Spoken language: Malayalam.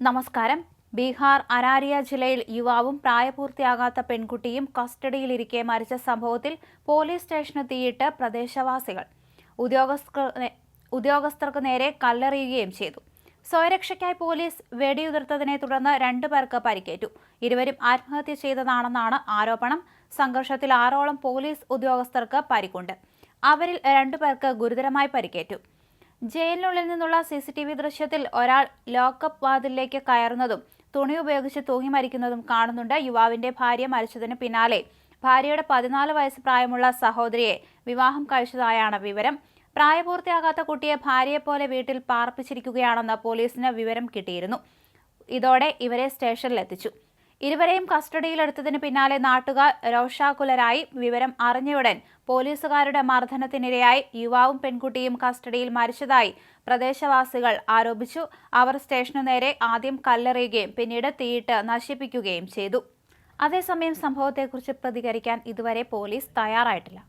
നമസ്കാരം. ബീഹാർ അരാരിയ ജില്ലയിൽ യുവാവും പ്രായപൂർത്തിയാകാത്ത പെൺകുട്ടിയും കസ്റ്റഡിയിലിരിക്കെ മരിച്ച സംഭവത്തിൽ പോലീസ് സ്റ്റേഷന് തീയിട്ട് പ്രദേശവാസികൾ ഉദ്യോഗസ്ഥർക്ക് നേരെ കല്ലെറിയുകയും ചെയ്തു. സ്വയരക്ഷയ്ക്കായി പോലീസ് വെടിയുതിർത്തതിനെ തുടർന്ന് രണ്ടു പേർക്ക് പരിക്കേറ്റു. ഇരുവരും ആത്മഹത്യ ചെയ്തതാണെന്നാണ് ആരോപണം. സംഘർഷത്തിൽ ആറോളം പോലീസ് ഉദ്യോഗസ്ഥർക്ക് പരിക്കുണ്ട്. അവരിൽ രണ്ടുപേർക്ക് ഗുരുതരമായി പരിക്കേറ്റു. ജയിലിനുള്ളിൽ നിന്നുള്ള സി സി ടി വി ദൃശ്യത്തിൽ ഒരാൾ ലോക്കപ്പ് വാതിലിലേക്ക് കയറുന്നതും തുണി ഉപയോഗിച്ച് തൂങ്ങി മരിക്കുന്നതും കാണുന്നുണ്ട്. യുവാവിന്റെ ഭാര്യ മരിച്ചതിന് പിന്നാലെ ഭാര്യയുടെ പതിനാല് വയസ്സ് പ്രായമുള്ള സഹോദരിയെ വിവാഹം കഴിച്ചതായാണ് വിവരം. പ്രായപൂർത്തിയാകാത്ത കുട്ടിയെ ഭാര്യയെപ്പോലെ വീട്ടിൽ പാർപ്പിച്ചിരിക്കുകയാണെന്ന് പോലീസിന് വിവരം കിട്ടിയിരുന്നു. ഇതോടെ ഇവരെ സ്റ്റേഷനിലെത്തിച്ചു. ഇരുവരെയും കസ്റ്റഡിയിലെടുത്തതിന് പിന്നാലെ നാട്ടുകാർ രോഷാകുലരായി. വിവരം അറിഞ്ഞയുടൻ പോലീസുകാരുടെ മർദ്ദനത്തിനിരയായി യുവാവും പെൺകുട്ടിയും കസ്റ്റഡിയിൽ മരിച്ചതായി പ്രദേശവാസികൾ ആരോപിച്ചു. അവർ സ്റ്റേഷനു നേരെ ആദ്യം കല്ലെറിയുകയും പിന്നീട് തീയിട്ട് നശിപ്പിക്കുകയും ചെയ്തു. അതേസമയം സംഭവത്തെക്കുറിച്ച് പ്രതികരിക്കാൻ ഇതുവരെ പോലീസ് തയ്യാറായിട്ടില്ല.